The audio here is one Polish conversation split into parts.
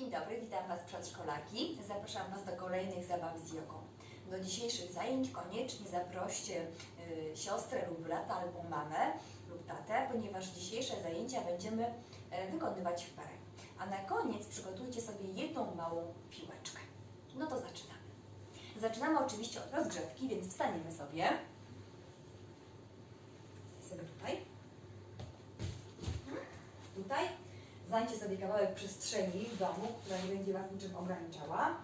Dzień dobry, witam Was przedszkolaki. Zapraszam Was do kolejnych zabaw z jogą. Do dzisiejszych zajęć koniecznie zaproście y, siostrę lub brata albo mamę lub tatę, ponieważ dzisiejsze zajęcia będziemy y, wykonywać w parę. A na koniec przygotujcie sobie jedną małą piłeczkę. No to zaczynamy. Zaczynamy oczywiście od rozgrzewki, więc wstaniemy sobie. Sobie tutaj. Tutaj. Znajdźcie sobie kawałek przestrzeni w domu, która nie będzie Was niczym ograniczała.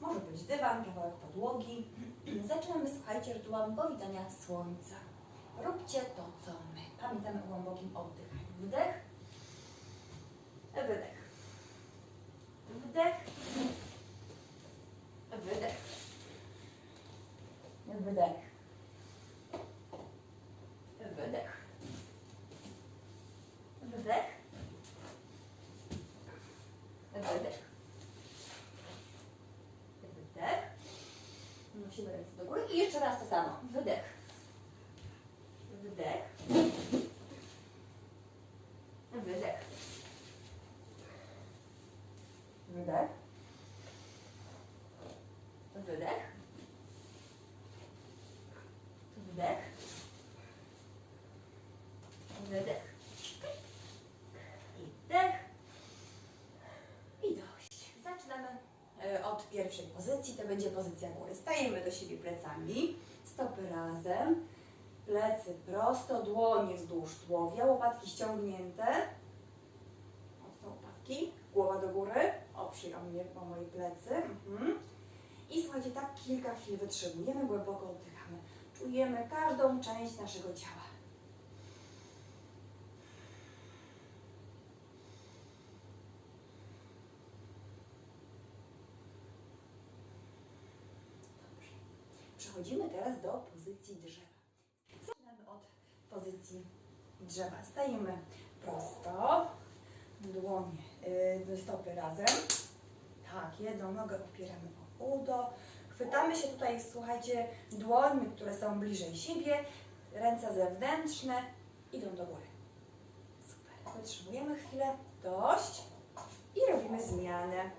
Może być dywan, kawałek podłogi. Zaczynamy, słuchajcie, rytuałem powitania słońca. Róbcie to, co my. Pamiętamy o głębokim oddychaniu. Wdech, wydech. Wdech. Wydech. Wydech. Nosimy ręce do góry i jeszcze raz to samo. Wydech. Wdech. Wydech. Wydech. Wydech. Wdech. Wydech. I wdech. I dość. Zaczynamy od pierwszej pozycji. To będzie pozycja góry. Stajemy do siebie plecami. Stopy razem. Plecy prosto, dłonie wzdłuż tułowia, łopatki ściągnięte. Mocno łopatki. Głowa do góry. Oprzyj o mnie, moje plecy. Mhm. I słuchajcie, tak kilka chwil wytrzymujemy, głęboko oddychamy. Czujemy każdą część naszego ciała. Dobrze. Przechodzimy teraz do pozycji drzewa. Zaczynamy od pozycji drzewa. Stajemy prosto, dłonie, yy, stopy razem. Tak, jedną nogę opieramy o udo. Chwytamy się tutaj, słuchajcie, dłońmi, które są bliżej siebie. Ręce zewnętrzne idą do góry. Super. Wytrzymujemy chwilę. Dość. I robimy zmianę.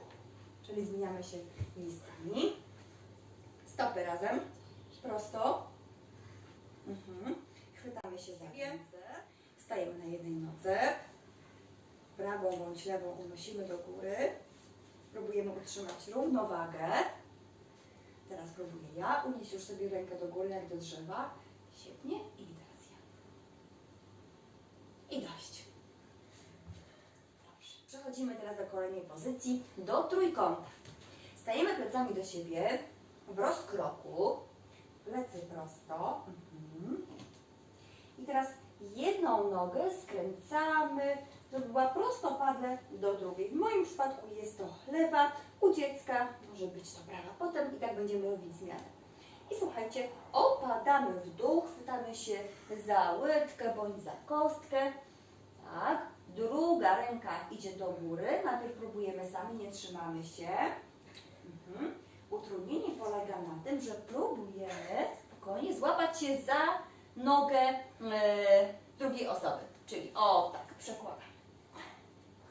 Czyli zmieniamy się miejscami. Stopy razem. Prosto. Mhm. Chwytamy się za ręce. Stajemy na jednej nodze. Prawą bądź lewą unosimy do góry. Próbujemy utrzymać równowagę. Teraz próbuję ja. Unieść już sobie rękę do góry jak do drzewa. Świetnie. I teraz ja. I dość. Dobrze. Przechodzimy teraz do kolejnej pozycji. Do trójkąta. Stajemy plecami do siebie w rozkroku. Plecy prosto. Mhm. I teraz jedną nogę skręcamy, żeby była prostopadle do drugiej. W moim przypadku jest to lewa, u dziecka może być to prawa. Potem i tak będziemy robić zmianę. I słuchajcie, opadamy w dół, chwytamy się za łydkę bądź za kostkę. Tak. Druga ręka idzie do góry. Najpierw próbujemy sami, nie trzymamy się. Mhm. Utrudnienie polega na tym, że próbujemy spokojnie złapać się za nogę e, drugiej osoby. Czyli o tak, przekładamy.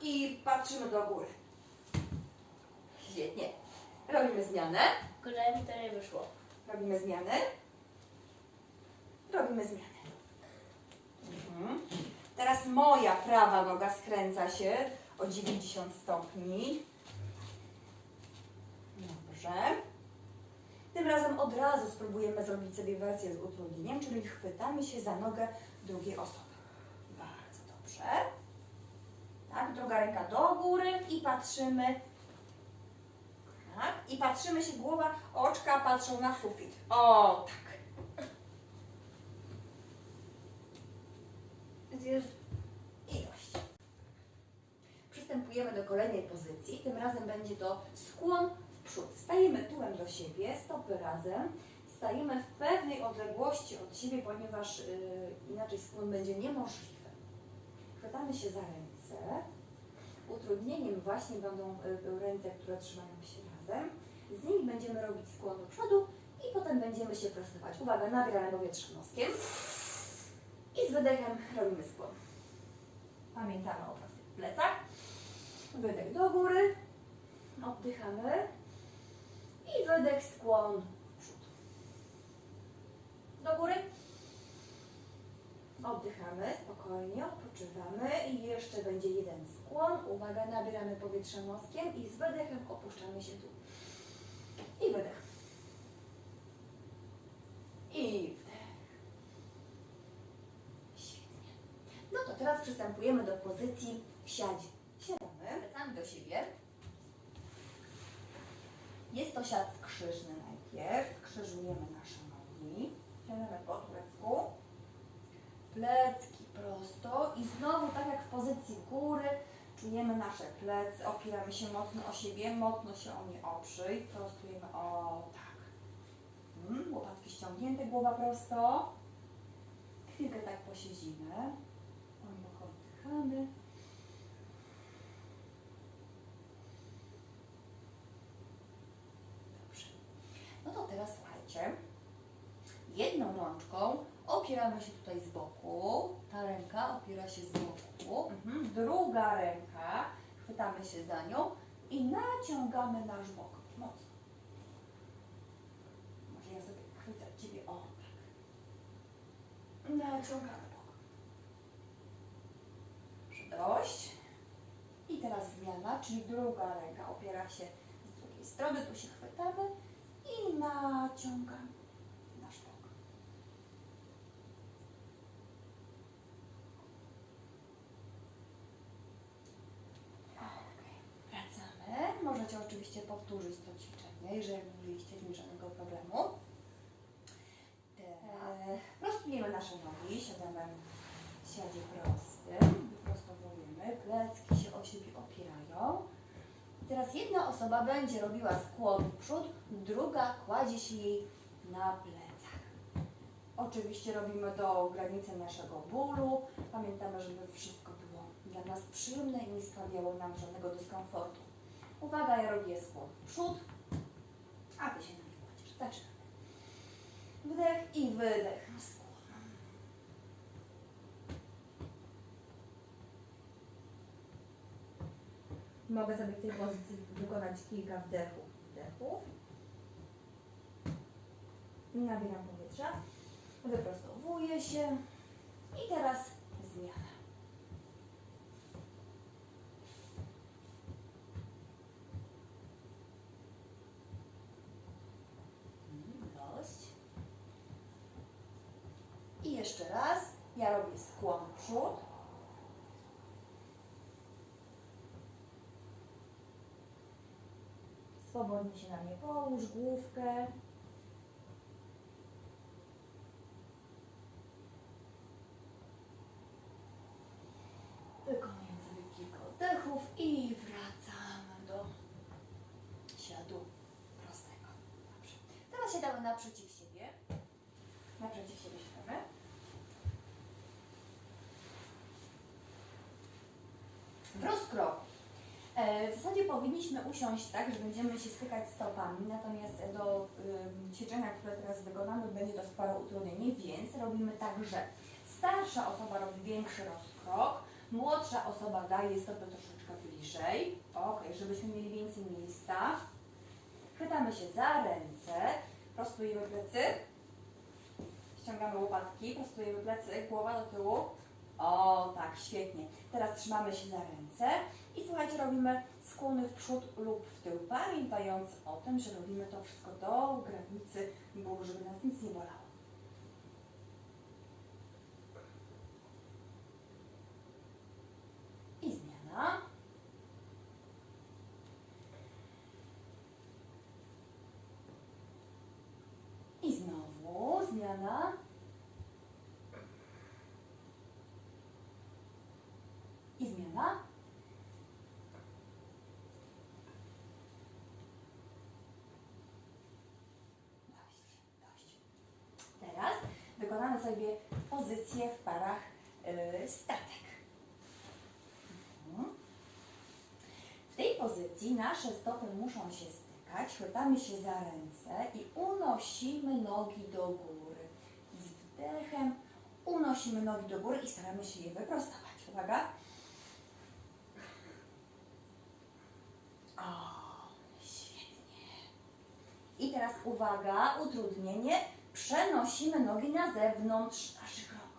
I patrzymy do góry. Świetnie. Robimy zmianę. Tylko mi to nie wyszło. Robimy zmianę. Robimy zmianę. Mhm. Teraz moja prawa noga skręca się o 90 stopni. Dobrze. Tym razem od razu spróbujemy zrobić sobie wersję z utrudnieniem, czyli chwytamy się za nogę drugiej osoby. Bardzo dobrze. Tak, druga ręka do góry i patrzymy. Tak, i patrzymy się, głowa, oczka patrzą na sufit. O, tak. I dość. Przystępujemy do kolejnej pozycji. Tym razem będzie to skłon przód. Stajemy tyłem do siebie, stopy razem. Stajemy w pewnej odległości od siebie, ponieważ yy, inaczej skłon będzie niemożliwy. Chwytamy się za ręce. Utrudnieniem właśnie będą y, ręce, które trzymają się razem. Z nich będziemy robić skłon do przodu i potem będziemy się prostować. Uwaga, nabieramy powietrze noskiem i z wydechem robimy skłon. Pamiętamy o prostych plecach. Wydech do góry Oddychamy. I wydech, skłon w przód. Do góry. Oddychamy spokojnie, odpoczywamy i jeszcze będzie jeden skłon. Uwaga, nabieramy powietrze noskiem i z wydechem opuszczamy się tu. I wydech. I wdech. Świetnie. No to teraz przystępujemy do pozycji siadź. Siadamy, wracamy do siebie. Jest to siad skrzyżny najpierw. Krzyżujemy nasze nogi. Siadamy po turecku. Plecki prosto i znowu tak jak w pozycji góry czujemy nasze plecy, opieramy się mocno o siebie, mocno się o nie oprzyj, prostujemy, o tak. Mm, łopatki ściągnięte, głowa prosto. Chwilkę tak posiedzimy. Głęboko. Dobrze. No to Jedną rączką opieramy się tutaj z boku. Ta ręka opiera się z boku. Mhm. Druga ręka, chwytamy się za nią i naciągamy nasz bok. Mocno. Może ja sobie chwycę Ciebie. O, tak. Naciągamy bok. Dobrze, Dość. I teraz zmiana, czyli druga ręka opiera się z drugiej strony. Tu się chwytamy naciągamy nasz bok. Okej, wracamy. Możecie oczywiście powtórzyć to ćwiczenie, jeżeli nie ma żadnego problemu. Teraz nasze nogi, siadamy w siadzie prostym, wyprostowujemy, plecki się o siebie opierają. Teraz jedna osoba będzie robiła skłon w przód, druga kładzie się jej na plecach. Oczywiście robimy do granicy naszego bólu. Pamiętamy, żeby wszystko było dla nas przyjemne i nie sprawiało nam żadnego dyskomfortu. Uwaga, ja robię skłon w przód, a Ty się na mnie kładziesz. Zaczynamy. Wdech i wydech. Skłon. Mogę sobie w tej pozycji wykonać kilka wdechów. Wdechów. Nabieram powietrza. Wyprostowuję się. I teraz zmiana. I jeszcze raz. Ja robię skłon przód. Swobodnie się na mnie połóż, główkę. Wykonujemy sobie kilka oddechów i wracamy do siadu prostego. Dobrze. Teraz siadamy naprzeciw siebie. Naprzeciw siebie siadamy. W rozkroku. E, W zasadzie powinniśmy usiąść tak, że będziemy się stykać stopami, natomiast do ym, ćwiczenia, które teraz wykonamy, będzie to sporo utrudnienie, więc robimy tak, że starsza osoba robi większy rozkrok, młodsza osoba daje stopy troszeczkę bliżej, ok, żebyśmy mieli więcej miejsca. Chwytamy się za ręce, prostujemy plecy, ściągamy łopatki, prostujemy plecy, głowa do tyłu. O, tak, świetnie. Teraz trzymamy się za ręce i słuchajcie, robimy skłony w przód lub w tył, pamiętając o tym, że robimy to wszystko do granicy bólu, żeby nas nic nie bolało. I zmiana. I znowu zmiana. I zmiana. Dość, dość. Teraz wykonamy sobie pozycję w parach yy, statek. Mhm. W tej pozycji nasze stopy muszą się stykać, chwytamy się za ręce i unosimy nogi do góry. Z wdechem unosimy nogi do góry i staramy się je wyprostować. Uwaga. O, uwaga, utrudnienie, przenosimy nogi na zewnątrz naszych rąk.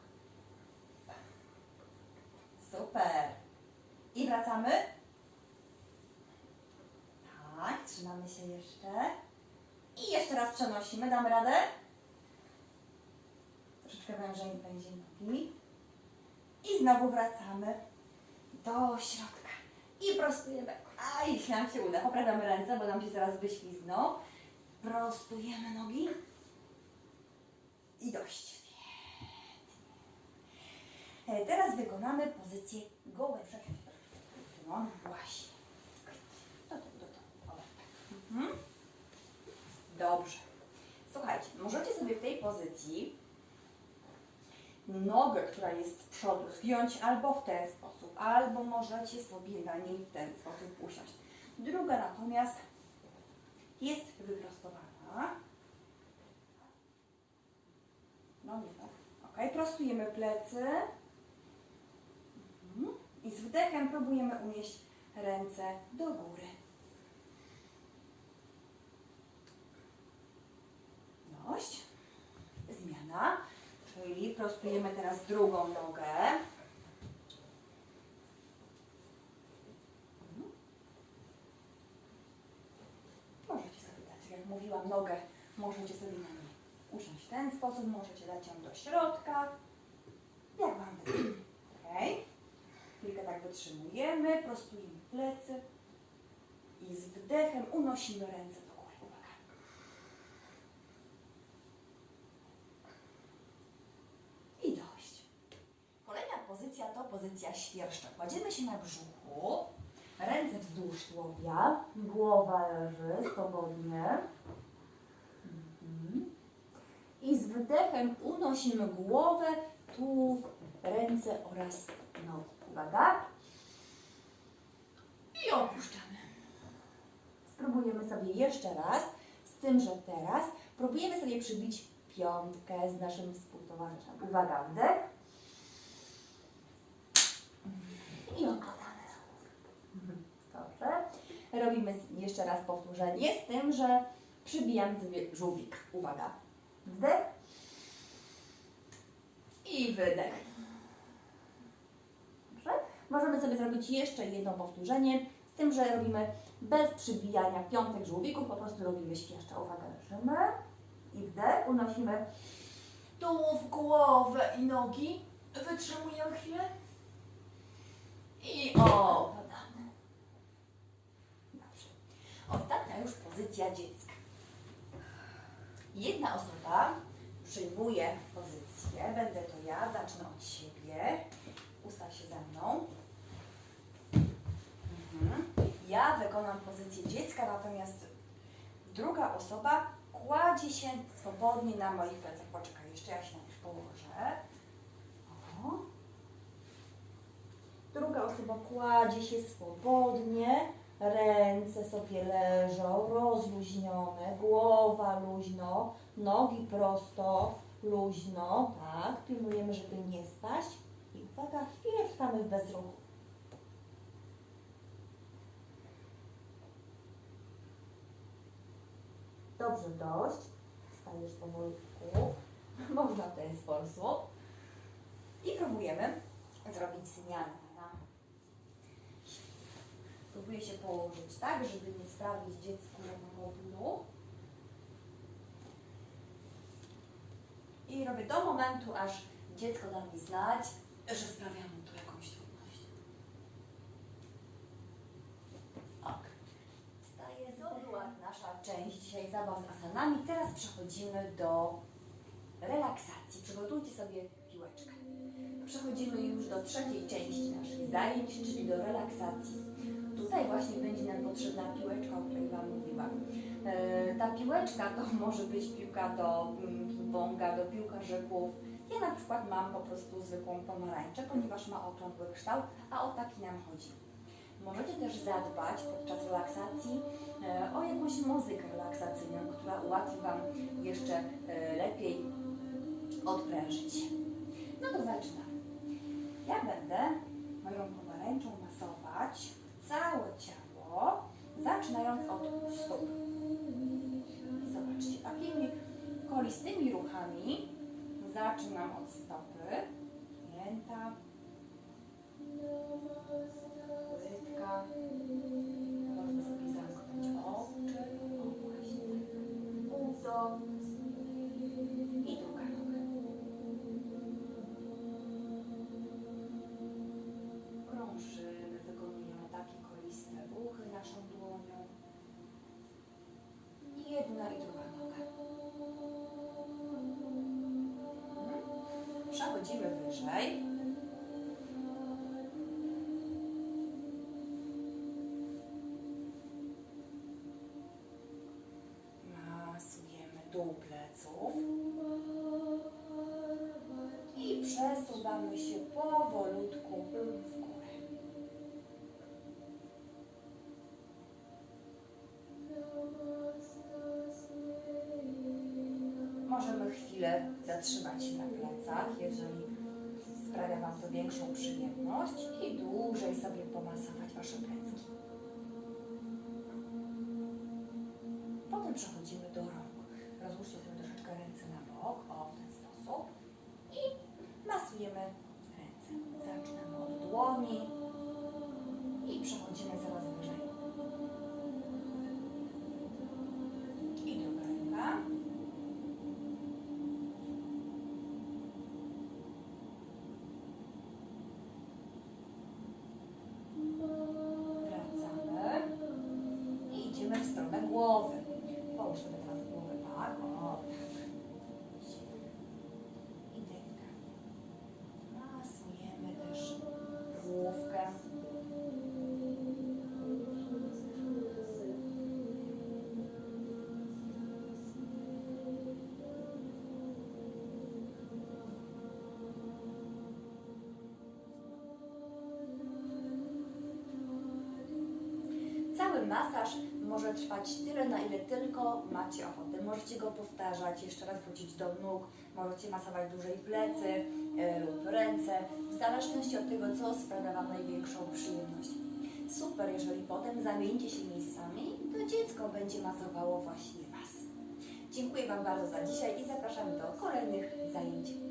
Super. I wracamy. Tak, trzymamy się jeszcze. I jeszcze raz przenosimy, damy radę. Troszeczkę wężej będzie nogi. I znowu wracamy do środka. I prostujemy. A, jeśli nam się uda, poprawiamy ręce, bo nam się zaraz wyślizgną. Prostujemy nogi. I dość. E, Teraz wykonamy pozycję przesiąść. No właśnie. Do do tak. Mhm. Dobrze. Słuchajcie, możecie sobie w tej pozycji nogę, która jest z przodu, zgiąć albo w ten sposób, albo możecie sobie na niej w ten sposób usiąść. Druga natomiast jest wyprostowana. No nie tak. Ok, prostujemy plecy. Mhm. I z wdechem próbujemy unieść ręce do góry. Dość. Zmiana. Czyli prostujemy teraz drugą nogę. Mhm. Możecie sobie dać, jak mówiłam, nogę możecie sobie na niej usiąść w ten sposób, możecie dać ją do środka. Jak Wam. Ok. Chwilkę tak wytrzymujemy, prostujemy plecy i z wdechem unosimy ręce do góry. Uwaga. I dość. Kolejna pozycja to pozycja świerszcza. Kładziemy się na brzuchu, ręce wzdłuż tułowia, głowa leży swobodnie. Mhm. I z wdechem unosimy głowę, tułów, ręce oraz nogi. Uwaga. I opuszczamy. Spróbujemy sobie jeszcze raz, z tym, że teraz próbujemy sobie przybić piątkę z naszym współtowarzyszem. Uwaga, wdech. I odkładamy. Dobrze. Robimy jeszcze raz powtórzenie z tym, że przybijamy sobie żółwik. Uwaga. Wdech. I wydech. Dobrze. Możemy sobie zrobić jeszcze jedno powtórzenie z tym, że robimy bez przybijania piątek żółwików, po prostu robimy świerszcza. Uwaga, leżymy. I wdech, unosimy tułów, głowę i nogi. Wytrzymujemy chwilę. I opadamy. Dobrze. Ostatnia już pozycja dziecka. Jedna osoba przyjmuje pozycję. Będę to ja, zacznę od siebie. Ustaw się ze mną. Mhm. Ja wykonam pozycję dziecka, natomiast druga osoba kładzie się swobodnie na moich plecach. Poczekaj, jeszcze ja się najpierw położę. O. Druga osoba kładzie się swobodnie, ręce sobie leżą, rozluźnione, głowa luźno, nogi prosto, luźno, tak, pilnujemy, żeby nie spaść i uwaga, chwilę trwamy w bezruchu. Dobrze, dość. Stajesz powolutku. Można w ten sposób. I próbujemy zrobić zmianę na Próbuję się położyć tak, żeby nie sprawić dziecku bólu. I robię do momentu, aż dziecko da mi znać, że sprawia mu jakąś trudność. Ok. Wstaje, to była nasza część dzisiaj zabaw z asanami. Teraz przechodzimy do relaksacji. Przygotujcie sobie piłeczkę. Przechodzimy już do trzeciej części naszych zajęć, czyli do relaksacji. Tutaj właśnie będzie nam potrzebna piłeczka, o której Wam mówiłam. E, ta piłeczka to może być piłka do mm, ping-ponga, do piłkarzyków. Ja na przykład mam po prostu zwykłą pomarańczę, ponieważ ma okrągły kształt, a o taki nam chodzi. Możecie też zadbać podczas relaksacji e, o jakąś muzykę relaksacyjną, która ułatwi Wam jeszcze e, lepiej odprężyć. No to zaczynamy. Ja będę moją pomarańczą masować całe ciało, zaczynając od stóp. I zobaczcie. Takimi kolistnymi ruchami zaczynam od stopy, pięta, łydka, można sobie zamknąć oczy, o właśnie, udo wyżej. Masujemy dół pleców. I przesuwamy się powolutku w górę. Możemy chwilę zatrzymać się na plecach, jeżeli sprawia Wam to większą przyjemność i dłużej sobie pomasować Wasze plecki. Potem przechodzimy do rąk. Rozłóżcie sobie troszeczkę ręce na bok, o Masaż może trwać tyle, na ile tylko macie ochotę. Możecie go powtarzać, jeszcze raz wrócić do nóg, możecie masować dłużej plecy e, lub ręce, w zależności od tego, co sprawia Wam największą przyjemność. Super, jeżeli potem zamienicie się miejscami, to dziecko będzie masowało właśnie Was. Dziękuję Wam bardzo za dzisiaj i zapraszam do kolejnych zajęć